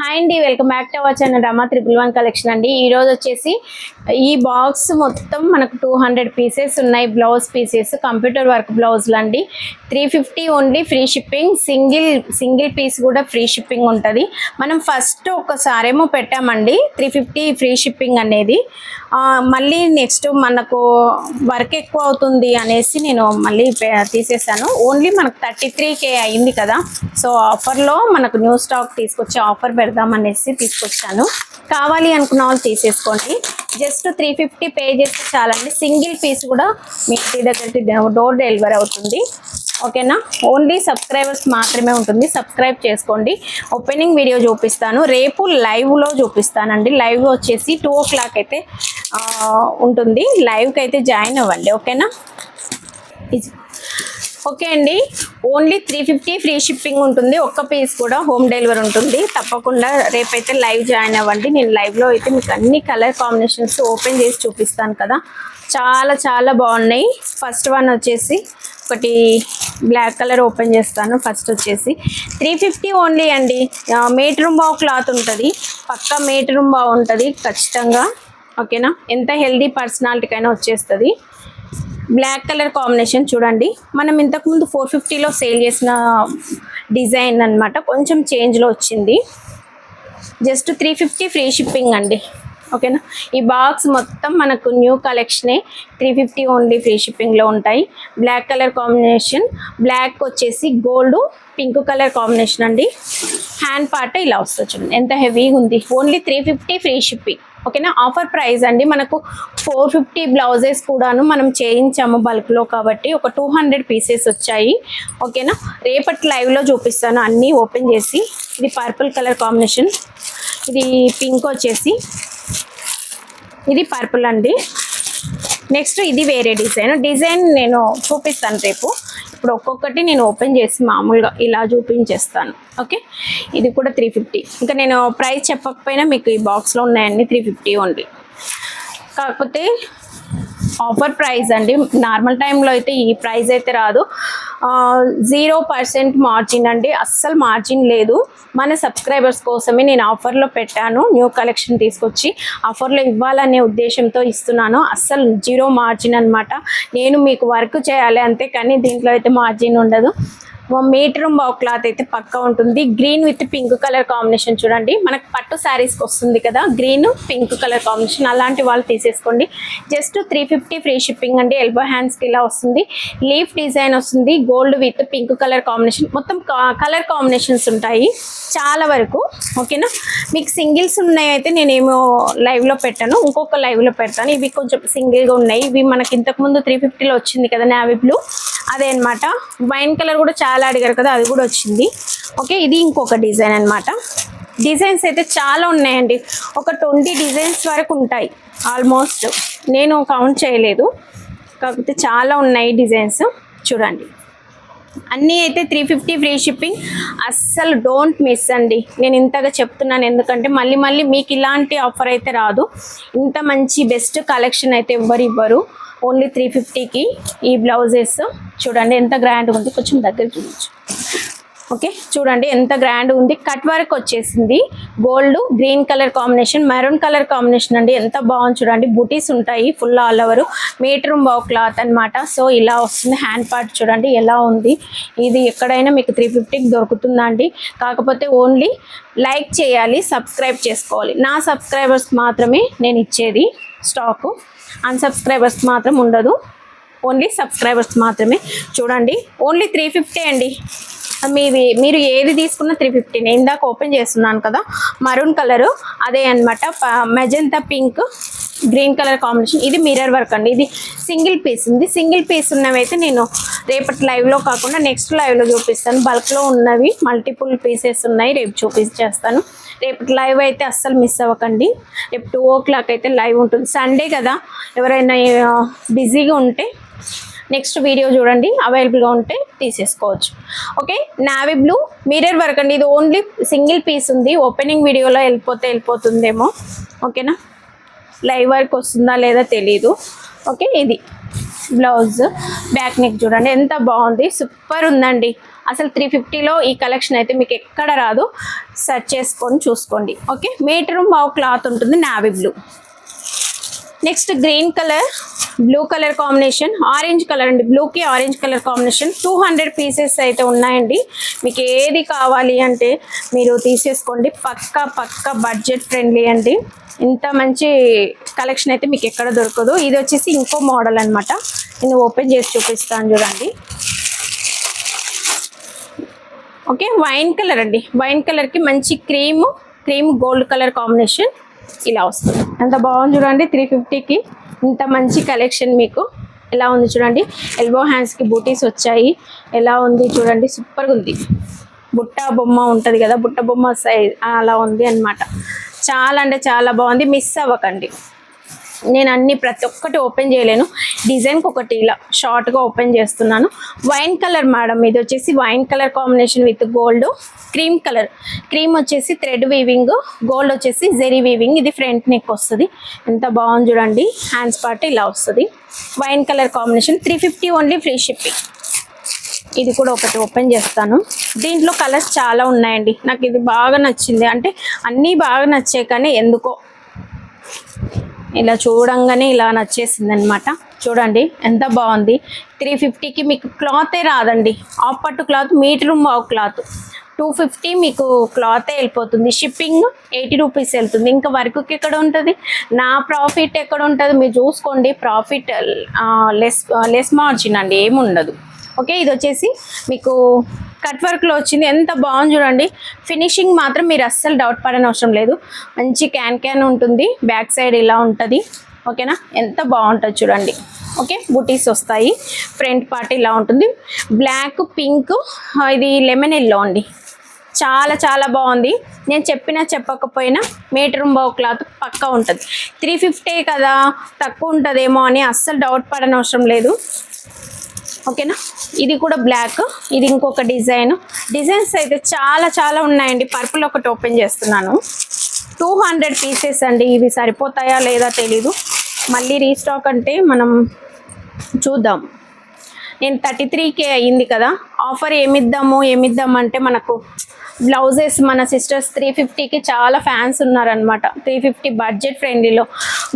Hi అండి welcome back to our channel Rama triple one collection అండి. ఈరోజు వచ్చేసి ఈ బాక్స్ మొత్తం మనకు టూ హండ్రెడ్ పీసెస్ ఉన్నాయి బ్లౌజ్ పీసెస్ కంప్యూటర్ వర్క్ బ్లౌజులు అండి. Three fifty only free shipping single single piece కూడా ఫ్రీ షిప్పింగ్ ఉంటుంది. మనం ఫస్ట్ ఒకసారేమో పెట్టామండి త్రీ ఫిఫ్టీ ఫ్రీ షిప్పింగ్ అనేది. మళ్ళీ నెక్స్ట్ మనకు వర్క్ ఎక్కువ అవుతుంది అనేసి నేను మళ్ళీ తీసేసాను. ఓన్లీ మనకు థర్టీ త్రీ కే అయింది కదా. సో ఆఫర్లో మనకు న్యూ స్టాక్ తీసుకొచ్చి ఆఫర్ పెడదాం అనేసి తీసుకొచ్చాను. కావాలి అనుకున్న వాళ్ళు తీసేసుకోండి. జస్ట్ త్రీ ఫిఫ్టీ పే చేస్తే చాలండి. సింగిల్ పీస్ కూడా మీ ఇంటి దగ్గరికి డోర్ డెలివరీ అవుతుంది. ఓకేనా? ఓన్లీ సబ్స్క్రైబర్స్ మాత్రమే ఉంటుంది. సబ్స్క్రైబ్ చేసుకోండి. ఓపెనింగ్ వీడియో చూపిస్తాను. రేపు లైవ్లో చూపిస్తానండి. లైవ్ వచ్చేసి టూ ఓ క్లాక్ అయితే ఉంటుంది. లైవ్కి అయితే జాయిన్ అవ్వండి. ఓకేనా? ఓకే అండి. Only three fifty free shipping ఉంటుంది. ఒక్క పీస్ కూడా హోమ్ డెలివరీ ఉంటుంది. తప్పకుండా రేపైతే లైవ్ జాయిన్ అవ్వండి. నేను లైవ్లో అయితే మీకు అన్ని కలర్ కాంబినేషన్స్ ఓపెన్ చేసి చూపిస్తాను కదా. చాలా చాలా బాగున్నాయి. ఫస్ట్ వన్ వచ్చేసి ఒకటి బ్లాక్ కలర్ ఓపెన్ చేస్తాను. ఫస్ట్ వచ్చేసి త్రీ ఫిఫ్టీ ఓన్లీ అండి. మేట్రూమ్ బావు క్లాత్ ఉంటుంది. పక్కా మేట్రూమ్ బావు ఉంటుంది ఖచ్చితంగా. ఓకేనా? ఎంత హెల్దీ పర్సనాలిటీకైనా వచ్చేస్తుంది. బ్లాక్ కలర్ కాంబినేషన్ చూడండి. మనం ఇంతకుముందు ఫోర్ ఫిఫ్టీలో సేల్ చేసిన డిజైన్ అన్నమాట. కొంచెం చేంజ్లో వచ్చింది. Just three fifty free shipping అండి. ఓకేనా? ఈ బాక్స్ మొత్తం మనకు న్యూ కలెక్షనే త్రీ ఫిఫ్టీ ఓన్లీ ఫ్రీ షిప్పింగ్లో ఉంటాయి. బ్లాక్ కలర్ కాంబినేషన్ బ్లాక్ వచ్చేసి గోల్డ్ పింక్ కలర్ కాంబినేషన్ అండి. హ్యాండ్ పార్ట్ ఇలా వస్తుంది చూడండి. ఎంత హెవీగా ఉంది. Only three fifty free shipping. ఓకేనా? ఆఫర్ ప్రైస్ అండి. మనకు ఫోర్ ఫిఫ్టీ బ్లౌజెస్ కూడాను మనం చేయించాము బల్క్లో కాబట్టి ఒక టూ హండ్రెడ్ పీసెస్ వచ్చాయి. ఓకేనా? రేపటి లైవ్లో చూపిస్తాను. అన్నీ ఓపెన్ చేసి ఇది పర్పుల్ కలర్ కాంబినేషన్. ఇది పింక్ వచ్చేసి ఇది పర్పుల్ అండి. నెక్స్ట్ ఇది వేరే డిజైన్. డిజైన్ నేను చూపిస్తాను రేపు. ఇప్పుడు ఒక్కొక్కటి నేను ఓపెన్ చేసి మామూలుగా ఇలా చూపించేస్తాను. ఓకే? ఇది కూడా త్రీ ఫిఫ్టీ ఇంకా నేను ప్రైస్ చెప్పకపోయినా మీకు ఈ బాక్స్లో ఉన్నాయండి త్రీ ఫిఫ్టీ ఓన్లీ కాకపోతే ఆఫర్ ప్రైస్ అండి. నార్మల్ టైంలో అయితే ఈ ప్రైస్ అయితే రాదు. జీరో పర్సెంట్ మార్జిన్ అండి. అస్సలు మార్జిన్ లేదు. మన సబ్స్క్రైబర్స్ కోసమే నేను ఆఫర్లో పెట్టాను. న్యూ కలెక్షన్ తీసుకొచ్చి ఆఫర్లో ఇవ్వాలనే ఉద్దేశంతో ఇస్తున్నాను. అస్సలు జీరో మార్జిన్ అనమాట నేను మీకు వర్క్ చేయాలి అంతే కానీ దీంట్లో అయితే మార్జిన్ ఉండదు. మీటర్ బావ్ క్లాత్ అయితే పక్కా ఉంటుంది. Green with pink colour combination చూడండి. మనకు పట్టు శారీస్కి వస్తుంది కదా గ్రీన్ పింక్ కలర్ కాంబినేషన్ అలాంటి వాళ్ళు తీసేసుకోండి. Just three fifty free shipping అండి. ఎల్బో హ్యాండ్స్కి ఇలా వస్తుంది. లీఫ్ డిజైన్ వస్తుంది. Gold with pink colour combination మొత్తం కలర్ కాంబినేషన్స్ ఉంటాయి. చాలా వరకు ఓకేనా మీకు సింగిల్స్ ఉన్నాయి అయితే నేనేమో లైవ్లో పెట్టాను. ఇంకొక లైవ్లో పెడతాను. ఇవి కొంచెం సింగిల్గా ఉన్నాయి. ఇవి మనకి ఇంతకుముందు త్రీ ఫిఫ్టీలో వచ్చింది కదా నావీ బ్లూ. అదే అనమాట వైన్ కలర్ కూడా చాలా అడిగారు కదా అది కూడా వచ్చింది. ఓకే ఇది ఇంకొక డిజైన్ అన్నమాట. డిజైన్స్ అయితే చాలా ఉన్నాయండి. ఒక ట్వంటీ డిజైన్స్ వరకు ఉంటాయి ఆల్మోస్ట్. నేను కౌంట్ చేయలేదు. కాకపోతే చాలా ఉన్నాయి డిజైన్స్. చూడండి. అన్నీ అయితే త్రీ ఫిఫ్టీ ఫ్రీ షిప్పింగ్ అస్సలు డోంట్ మిస్ అండి. నేను ఇంతగా చెప్తున్నాను ఎందుకంటే మళ్ళీ మళ్ళీ మీకు ఇలాంటి ఆఫర్ అయితే రాదు. ఇంత మంచి బెస్ట్ కలెక్షన్ అయితే ఎవ్వరు ఇవ్వరు. ఓన్లీ త్రీ ఫిఫ్టీకి ఈ బ్లౌజెస్. చూడండి ఎంత గ్రాండ్ ఉంది కొంచెం దగ్గర చూడొచ్చు ఓకే చూడండి ఎంత గ్రాండ్ ఉంది. కట్ వర్క్ వచ్చేసింది. Gold green colour combination maroon colour combination అండి. ఎంత బాగుంది చూడండి. బుటీస్ ఉంటాయి ఫుల్ ఆల్ ఓవర్. మీటరూమ్ బావ్ క్లాత్ అన్నమాట. సో ఇలా వస్తుంది. హ్యాండ్ పార్ట్ చూడండి ఎలా ఉంది. ఇది ఎక్కడైనా మీకు త్రీ ఫిఫ్టీకి దొరుకుతుందండి. కాకపోతే ఓన్లీ లైక్ చేయాలి సబ్స్క్రైబ్ చేసుకోవాలి. నా సబ్స్క్రైబర్స్ మాత్రమే నేను ఇచ్చేది స్టాకు. అన్సబ్స్క్రైబర్స్ మాత్రం ఉండదు. ఓన్లీ సబ్స్క్రైబర్స్ మాత్రమే. చూడండి. ఓన్లీ త్రీ ఫిఫ్టీ అండి. మీది మీరు ఏది తీసుకున్నా త్రీ ఫిఫ్టీ నేను ఇందాక ఓపెన్ చేస్తున్నాను కదా మరూన్ కలరు అదే అనమాట magenta pink green colour combination ఇది మిర్రర్ వర్క్ అండి. ఇది సింగిల్ పీస్ ఉంది సింగిల్ పీస్ ఉన్నవైతే నేను రేపటి లైవ్లో కాకుండా నెక్స్ట్ లైవ్లో చూపిస్తాను. బల్క్లో ఉన్నవి మల్టిపుల్ పీసెస్ ఉన్నాయి. రేపు చూపించేస్తాను. రేపటి లైవ్ అయితే అస్సలు మిస్ అవ్వకండి. రేపు టూ ఓ క్లాక్ అయితే లైవ్ ఉంటుంది. సండే కదా ఎవరైనా బిజీగా ఉంటే నెక్స్ట్ వీడియో చూడండి. అవైలబుల్గా ఉంటే తీసేసుకోవచ్చు. Okay navy blue mirror work అండి. ఇది ఓన్లీ సింగిల్ పీస్ ఉంది. ఓపెనింగ్ వీడియోలో వెళ్ళిపోతే వెళ్ళిపోతుందేమో. ఓకేనా లైవ్ వర్క్ వస్తుందా లేదా తెలీదు. ఓకే ఇది బ్లౌజ్ బ్యాక్ నెక్ చూడండి. ఎంత బాగుంది. సూపర్ ఉందండి. అసలు త్రీ ఫిఫ్టీలో ఈ కలెక్షన్ అయితే మీకు ఎక్కడ రాదు. సెర్చ్ చేసుకొని చూసుకోండి. ఓకే మీటర్ బావు క్లాత్ ఉంటుంది. Navy blue next green colour blue colour combination orange colour అండి బ్లూకి orange colour combination two hundred pieces అయితే ఉన్నాయండి. మీకు ఏది కావాలి అంటే మీరు తీసేసుకోండి. పక్కా పక్కా బడ్జెట్ ఫ్రెండ్లీ అండి. ఇంత మంచి కలెక్షన్ అయితే మీకు ఎక్కడ దొరకదు. ఇది వచ్చేసి ఇంకో మోడల్ అనమాట నేను ఓపెన్ చేసి చూపిస్తాను చూడండి. ఓకే వైన్ కలర్ అండి. వైన్ కలర్కి మంచి cream cream gold colour combination ఇలా వస్తుంది. ఎంత బాగుంది చూడండి త్రీ ఫిఫ్టీకి ఇంత మంచి కలెక్షన్ మీకు. ఎలా ఉంది చూడండి ఎల్బో హ్యాండ్స్కి బూటీస్ వచ్చాయి. ఎలా ఉంది చూడండి సూపర్గా ఉంది. బుట్ట బొమ్మ ఉంటుంది కదా బుట్ట బొమ్మ సైజ్ అలా ఉంది అన్నమాట. చాలా అంటే చాలా బాగుంది మిస్ అవ్వకండి. నేను అన్ని ప్రతి ఒక్కటి ఓపెన్ చేయలేను. డిజైన్కి ఒకటి ఇలా షార్ట్గా ఓపెన్ చేస్తున్నాను. వైన్ కలర్ మేడం ఇది వచ్చేసి wine colour combination with gold. Cream colour. Cream వచ్చేసి థ్రెడ్ వీవింగ్ గోల్డ్ వచ్చేసి జెరీ వీవింగ్. ఇది ఫ్రంట్ నెక్ వస్తుంది. ఎంత బాగుంది చూడండి. హ్యాండ్స్ పార్ట్ ఇలా వస్తుంది. Wine colour combination three fifty only free shipping. ఇది కూడా ఒకటి ఓపెన్ చేస్తాను. దీంట్లో కలర్స్ చాలా ఉన్నాయండి. నాకు ఇది బాగా నచ్చింది. అంటే అన్నీ బాగా నచ్చాయి కానీ ఎందుకో. ఇలా చూడంగానే ఇలా నచ్చేసింది అనమాట చూడండి ఎంత బాగుంది. త్రీ ఫిఫ్టీకి మీకు క్లాతే రాదండి. ఆఫ్ పట్టు క్లాత్ మీటర్ బావు క్లాత్. టూ ఫిఫ్టీ మీకు క్లాతే వెళ్ళిపోతుంది. షిప్పింగ్ ఎయిటీ రూపీస్ వెళ్తుంది. ఇంకా వర్క్కి ఎక్కడ ఉంటుంది? నా ప్రాఫిట్ ఎక్కడ ఉంటుంది? మీరు చూసుకోండి. ప్రాఫిట్ లెస్ లెస్ మార్జిన్ అండి. ఏముండదు. ఓకే ఇది వచ్చేసి మీకు కట్ వర్క్లో వచ్చింది. ఎంత బాగుంది చూడండి. ఫినిషింగ్ మాత్రం మీరు అస్సలు డౌట్ పడని అవసరం లేదు. మంచి క్యాన్ క్యాన్ ఉంటుంది. బ్యాక్ సైడ్ ఇలా ఉంటుంది. ఓకేనా ఎంత బాగుంటుంది చూడండి. ఓకే బుటీస్ వస్తాయి. ఫ్రంట్ పార్ట్ ఇలా ఉంటుంది. బ్లాక్ పింక్ ఇది లెమన్ ఎల్లో అండి. చాలా చాలా బాగుంది. నేను చెప్పినా చెప్పకపోయినా మీటర్ బావు క్లాత్ పక్కా ఉంటుంది. త్రీ ఫిఫ్టీ కదా? తక్కువ ఉంటుందేమో అని అస్సలు డౌట్ పడనవసరం లేదు. ఓకేనా? ఇది కూడా బ్లాక్ ఇది ఇంకొక డిజైన్. డిజైన్స్ అయితే చాలా చాలా ఉన్నాయండి. పర్పుల్ ఒకటి ఓపెన్ చేస్తున్నాను. టూ హండ్రెడ్ పీసెస్ అండి. ఇవి సరిపోతాయా లేదా తెలీదు. మళ్ళీ రీస్టాక్ అంటే మనం చూద్దాం. నేను థర్టీ త్రీకే అయ్యింది కదా. ఆఫర్ ఏమిద్దాము ఏమిద్దాం అంటే మనకు బ్లౌజెస్ మన సిస్టర్స్ త్రీ ఫిఫ్టీకి చాలా ఫ్యాన్స్ ఉన్నారనమాట త్రీ ఫిఫ్టీ బడ్జెట్ ఫ్రెండ్లీలో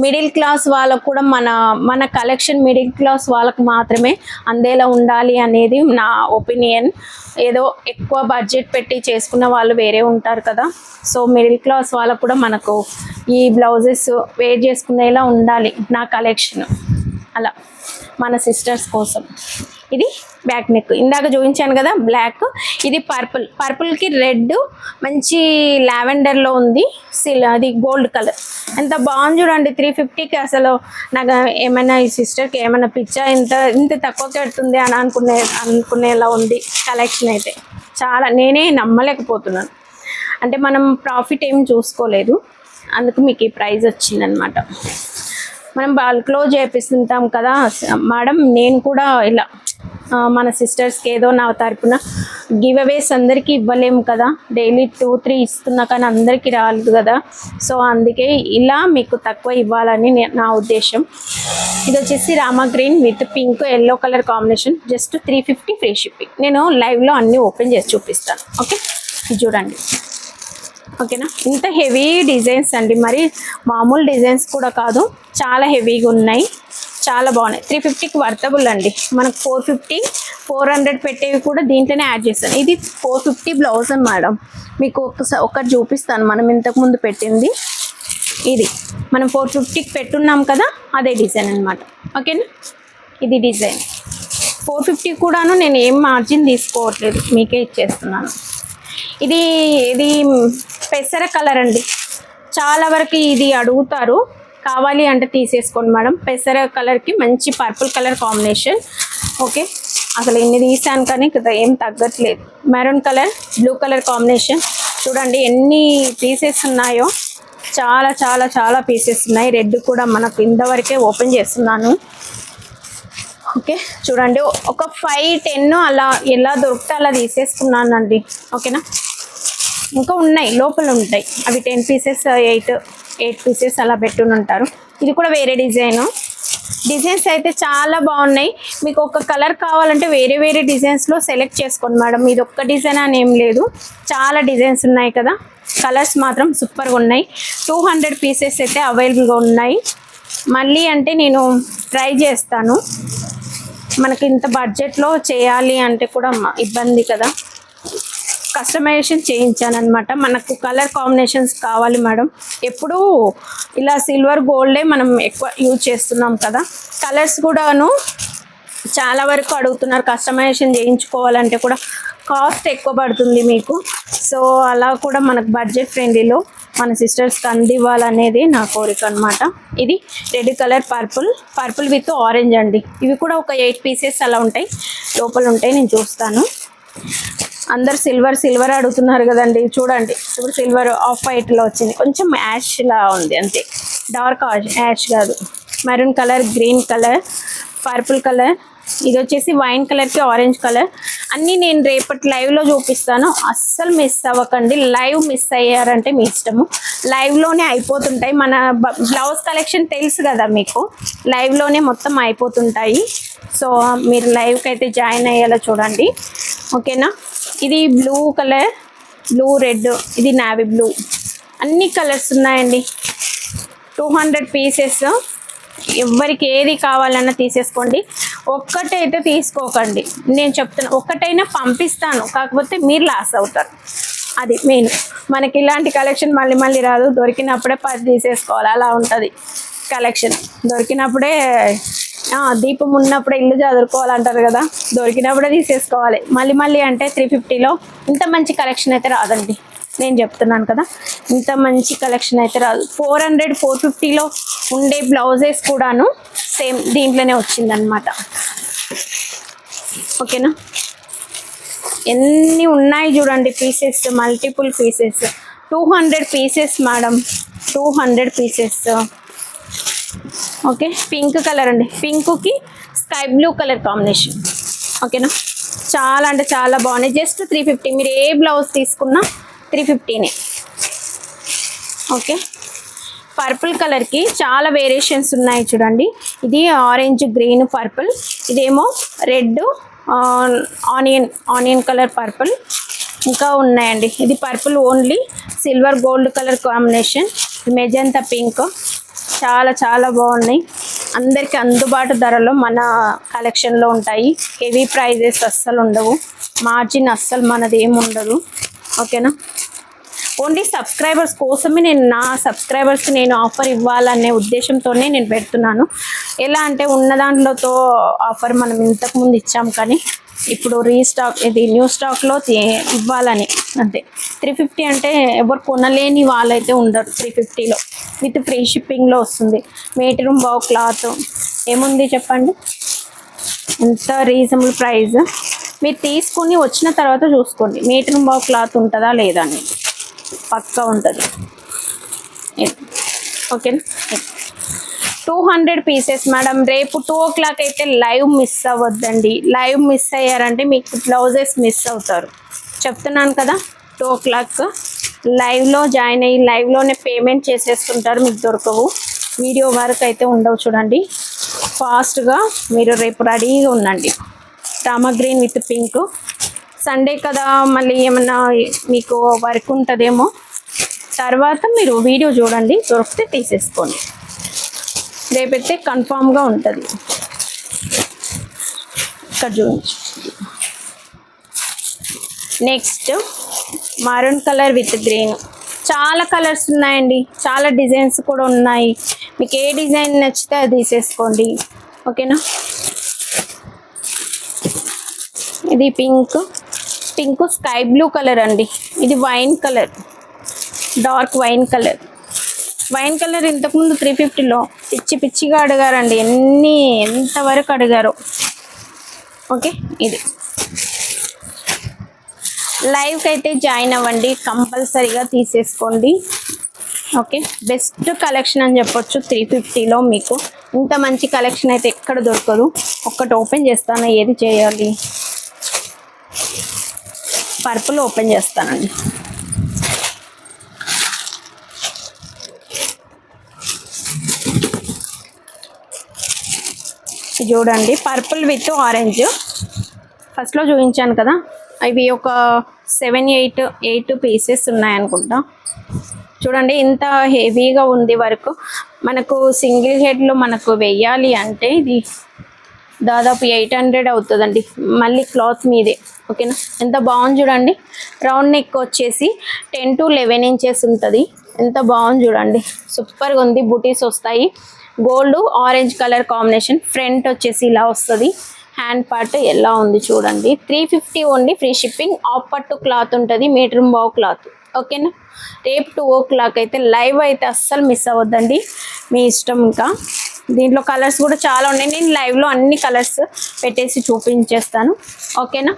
మిడిల్ క్లాస్ వాళ్ళకు కూడా మన మన కలెక్షన్ మిడిల్ క్లాస్ వాళ్ళకు మాత్రమే అందేలా ఉండాలి అనేది నా ఒపీనియన్ ఏదో ఎక్కువ బడ్జెట్ పెట్టి చేసుకున్న వాళ్ళు వేరే ఉంటారు కదా. సో మిడిల్ క్లాస్ వాళ్ళకు కూడా మనకు ఈ బ్లౌజెస్ వేర్ చేసుకునేలా ఉండాలి నా కలెక్షన్ అలా మన సిస్టర్స్ కోసం. ఇది బ్యాక్ నెక్. ఇందాక చూపించాను కదా బ్లాక్ ఇది పర్పుల్ పర్పుల్కి రెడ్ మంచి లావెండర్లో ఉంది. సిల్ అది గోల్డ్ కలర్ ఎంత బాగుంది చూడండి త్రీ ఫిఫ్టీకి అసలు నాకు ఏమైనా ఈ సిస్టర్కి ఏమైనా పిచ్చా? ఇంత ఇంత తక్కువ కడుతుంది అని అనుకునే అనుకునేలా ఉంది కలెక్షన్ అయితే. చాలా నేనే నమ్మలేకపోతున్నాను. అంటే మనం ప్రాఫిట్ ఏం చూసుకోలేదు. అందుకు మీకు ఈ ప్రైజ్ వచ్చిందనమాట మనం బల్క్లో చేపిస్తుంటాం కదా. మేడం నేను కూడా ఇలా మన సిస్టర్స్కి ఏదో నా తరపున గివ్ అవేస్ అందరికీ ఇవ్వలేము కదా. డైలీ టూ త్రీ ఇస్తున్నా కానీ అందరికీ రాలేదు కదా. సో అందుకే ఇలా మీకు తక్కువ ఇవ్వాలని నా ఉద్దేశం. ఇది వచ్చేసి Rama green with pink yellow colour combination. Just three fifty free shipping. నేను లైవ్లో అన్నీ ఓపెన్ చేసి చూపిస్తాను. ఓకే? చూడండి. ఓకేనా? ఇంత హెవీ డిజైన్స్ అండి. మరి మామూలు డిజైన్స్ కూడా కాదు. చాలా హెవీగా ఉన్నాయి. చాలా బాగున్నాయి. త్రీ ఫిఫ్టీకి వర్తబుల్ అండి. మనకు ఫోర్ ఫిఫ్టీ ఫోర్ హండ్రెడ్ పెట్టేవి కూడా దీంట్లోనే యాడ్ చేస్తాను. ఇది ఫోర్ ఫిఫ్టీ బ్లౌజ్ అని మేడం. మీకు ఒకసారి ఒకటి చూపిస్తాను. మనం ఇంతకుముందు పెట్టింది ఇది. మనం ఫోర్ ఫిఫ్టీకి పెట్టున్నాం కదా అదే డిజైన్ అనమాట ఓకేనా? ఇది డిజైన్. ఫోర్ ఫిఫ్టీ కూడాను నేను ఏం మార్జిన్ తీసుకోవట్లేదు. మీకే ఇచ్చేస్తున్నాను. ఇది ఇది పెసర కలర్ అండి. చాలా వరకు ఇది అడుగుతారు. కావాలి అంటే తీసేసుకోండి మేడం. పెసర కలర్కి మంచి పర్పుల్ కలర్ కాంబినేషన్. ఓకే. అసలు ఎన్ని తీసాను కానీ ఏం తగ్గట్లేదు. Maroon colour blue colour combination. చూడండి ఎన్ని పీసెస్ ఉన్నాయో. చాలా చాలా చాలా పీసెస్ ఉన్నాయి. రెడ్ కూడా మనకు ఇంతవరకే ఓపెన్ చేస్తున్నాను. ఓకే. చూడండి ఒక ఫైవ్ టెన్ అలా ఎలా దొరికితే అలా తీసేసుకున్నానండి. ఓకేనా? ఇంకా ఉన్నాయి లోపల ఉంటాయి. అవి ten pieces eight eight pieces అలా పెట్టుని ఉంటారు. ఇది కూడా వేరే డిజైన్. డిజైన్స్ అయితే చాలా బాగున్నాయి. మీకు ఒక కలర్ కావాలంటే వేరే వేరే డిజైన్స్లో సెలెక్ట్ చేసుకోండి మేడం. ఇది ఒక్క డిజైన్ అని ఏం లేదు. చాలా డిజైన్స్ ఉన్నాయి కదా. కలర్స్ మాత్రం సూపర్గా ఉన్నాయి. టూ హండ్రెడ్ పీసెస్ అయితే అవైలబుల్గా ఉన్నాయి. మళ్ళీ అంటే నేను ట్రై చేస్తాను. మనకి ఇంత బడ్జెట్లో చేయాలి అంటే కూడా ఇబ్బంది కదా. కస్టమైజేషన్ చేయించాను అనమాట మనకు కలర్ కాంబినేషన్స్ కావాలి మేడం. ఎప్పుడూ ఇలా సిల్వర్ గోల్డే మనం ఎక్కువ యూజ్ చేస్తున్నాం కదా. కలర్స్ కూడాను చాలా వరకు అడుగుతున్నారు. కస్టమైజేషన్ చేయించుకోవాలంటే కూడా కాస్ట్ ఎక్కువ పడుతుంది మీకు. సో అలా కూడా మనకు బడ్జెట్ ఫ్రెండ్లీలో మన సిస్టర్స్కి అందివ్వాలనేది నా కోరిక అనమాట ఇది red colour purple purple with orange అండి. ఇవి కూడా ఒక ఎయిట్ పీసెస్ అలా ఉంటాయి. లోపల ఉంటాయి నేను చూస్తాను. అందరు సిల్వర్ సిల్వర్ అడుగుతున్నారు కదండి. చూడండి. ఇప్పుడు సిల్వర్ ఆఫ్ వైట్లో వచ్చింది. కొంచెం యాష్ లా ఉంది అంతే. డార్క్ యాష్ కాదు. Maroon colour green colour purple colour. ఇది వచ్చేసి వైన్ కలర్కి ఆరెంజ్ కలర్. అన్నీ నేను రేపటి లైవ్లో చూపిస్తాను. అస్సలు మిస్ అవ్వకండి. లైవ్ మిస్ అయ్యారంటే మీ ఇష్టము. లైవ్లోనే అయిపోతుంటాయి. మన బ్లౌజ్ కలెక్షన్ తెలుసు కదా మీకు. లైవ్లోనే మొత్తం అయిపోతుంటాయి. సో మీరు లైవ్కి అయితే జాయిన్ అయ్యేలా చూడండి. ఓకేనా? ఇది బ్లూ కలర్ బ్లూ రెడ్ ఇది నావీ బ్లూ అన్ని కలర్స్ ఉన్నాయండి. టూ హండ్రెడ్ పీసెస్ ఎవరికి ఏది కావాలన్నా తీసేసుకోండి. ఒక్కటైతే తీసుకోకండి. నేను చెప్తున్నా ఒక్కటైనా పంపిస్తాను. కాకపోతే మీరు లాస్ అవుతారు. అది మెయిన్ మనకి ఇలాంటి కలెక్షన్ మళ్ళీ మళ్ళీ రాదు. దొరికినప్పుడే పది తీసేసుకోవాలి. అలా ఉంటుంది. కలెక్షన్ దొరికినప్పుడే దీపం ఉన్నప్పుడే ఇల్లు చదువుకోవాలంటారు కదా దొరికినప్పుడే తీసేసుకోవాలి. మళ్ళీ మళ్ళీ అంటే త్రీ ఫిఫ్టీలో ఇంత మంచి కలెక్షన్ అయితే రాదండి. నేను చెప్తున్నాను కదా ఇంత మంచి కలెక్షన్ అయితే రాదు. ఫోర్ హండ్రెడ్ ఫోర్ ఫిఫ్టీలో ఉండే బ్లౌజెస్ కూడాను సేమ్ దీంట్లోనే వచ్చిందనమాట ఓకేనా? ఎన్ని ఉన్నాయి చూడండి pieces multiple pieces two hundred pieces madam two hundred pieces okay? Pink colour అండి. పింక్కి స్కై బ్లూ కలర్ కాంబినేషన్. ఓకేనా? చాలా అంటే చాలా బాగున్నాయి. Just three fifty. మీరు ఏ బ్లౌజ్ తీసుకున్నా త్రీ ఫిఫ్టీనే. ఓకే? పర్పుల్ కలర్కి చాలా వేరియేషన్స్ ఉన్నాయి చూడండి. ఇది ఆరెంజ్ గ్రీన్ పర్పుల్. ఇదేమో red onion onion colour purple. ఇంకా ఉన్నాయండి. ఇది purple only silver gold colour combination. Magenta pink. చాలా చాలా బాగున్నాయి. అందరికీ అందుబాటు ధరలో మన కలెక్షన్లో ఉంటాయి. హెవీ ప్రైజెస్ అస్సలు ఉండవు. మార్జిన్ అస్సలు మనది ఏమి ఉండదు. ఓకేనా? ఓన్లీ సబ్స్క్రైబర్స్ కోసమే నేను నా సబ్స్క్రైబర్స్కి నేను ఆఫర్ ఇవ్వాలనే ఉద్దేశంతోనే నేను పెడుతున్నాను. ఎలా అంటే ఉన్న దాంట్లోతో ఆఫర్ మనం ఇంతకుముందు ఇచ్చాం కానీ ఇప్పుడు రీస్టాక్ ఇది న్యూ స్టాక్లో ఇవ్వాలని అంతే. త్రీ ఫిఫ్టీ అంటే ఎవరు కొనలేని వాళ్ళైతే ఉండరు త్రీ ఫిఫ్టీలో. విత్ ఫ్రీ షిప్పింగ్లో వస్తుంది. మేటి బావు క్లాత్. ఏముంది చెప్పండి? ఎంత రీజనబుల్ ప్రైస్? మీరు తీసుకొని వచ్చిన తర్వాత చూసుకోండి. మీటర్ బావు క్లాత్ ఉంటుందా లేదా అని పక్కా ఉంటుంది. ఓకేనా? టూ హండ్రెడ్ పీసెస్ మేడం రేపు టూ ఓ క్లాక్ అయితే లైవ్ మిస్ అవ్వద్దండి. లైవ్ మిస్ అయ్యారంటే మీకు బ్లౌజెస్ మిస్ అవుతారు. చెప్తున్నాను కదా టూ ఓ క్లాక్ లైవ్లో జాయిన్ అయ్యి లైవ్లోనే పేమెంట్ చేసేస్తుంటారు మీకు దొరకవు. వీడియో వరకు అయితే ఉండవు చూడండి. ఫాస్ట్గా మీరు రేపు రెడీగా ఉండండి. టామా గ్రీన్ విత్ పింక్ సండే కదా మళ్ళీ ఏమన్నా మీకు వర్క్ ఉంటుందేమో. తర్వాత మీరు వీడియో చూడండి దొరికితే తీసేసుకోండి. రేపైతే కన్ఫామ్గా ఉంటుంది. ఇక్కడ చూపించు next maroon colour with green చాలా కలర్స్ ఉన్నాయండి. చాలా డిజైన్స్ కూడా ఉన్నాయి. మీకు ఏ డిజైన్ నచ్చితే అది తీసేసుకోండి. ఓకేనా ఇది pink pink sky blue colour అండి. ఇది wine colour dark wine colour wine colour ఇంతకుముందు త్రీ ఫిఫ్టీలో. పిచ్చి పిచ్చిగా అడిగారండి. ఎన్ని ఎంతవరకు అడిగారు? ఓకే ఇది. లైవ్కి అయితే జాయిన్ అవ్వండి. కంపల్సరీగా తీసేసుకోండి. ఓకే బెస్ట్ కలెక్షన్ అని చెప్పొచ్చు త్రీ ఫిఫ్టీలో మీకు. ఇంత మంచి కలెక్షన్ అయితే ఎక్కడ దొరకదు. ఒక్కటి ఓపెన్ చేస్తాను. ఏది చేయాలి? పర్పుల్ ఓపెన్ చేస్తానండి. చూడండి. పర్పుల్ విత్ ఆరెంజ్ ఫస్ట్లో చూపించాను కదా. ఇవి ఒక సెవెన్ ఎయిట్ ఎయిట్ పీసెస్ ఉన్నాయనుకుంటా. చూడండి ఇంత హెవీగా ఉంది వర్క్. మనకు సింగిల్ హెడ్లో మనకు వెయ్యాలి అంటే ఇది దాదాపు ఎయిట్ హండ్రెడ్ అవుతుందండి. మళ్ళీ క్లాత్ మీదే. ఓకేనా ఎంత బాగుంది చూడండి. రౌండ్ నెక్ వచ్చేసి టెన్ టు లెవెన్ ఇంచెస్ ఉంటుంది. ఎంత బాగుంది చూడండి. సూపర్గా ఉంది. బుటీస్ వస్తాయి. Gold orange colour combination front వచ్చేసి ఇలా వస్తుంది. హ్యాండ్ పార్ట్ ఎలా ఉంది చూడండి. Three fifty only free shipping half పట్టు క్లాత్ ఉంటుంది. మీటర్ బావు క్లాత్ ఓకేనా రేపు టూ ఓ క్లాక్ అయితే లైవ్ అయితే అస్సలు మిస్ అవ్వద్దండి. మీ ఇష్టం ఇంకా. దీంట్లో కలర్స్ కూడా చాలా ఉన్నాయి. నేను లైవ్లో అన్ని కలర్స్ పెట్టేసి చూపించేస్తాను. ఓకేనా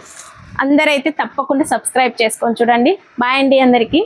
అందరైతే తప్పకుండా సబ్స్క్రైబ్ చేసుకొని చూడండి. బాయ్ అండి అందరికీ.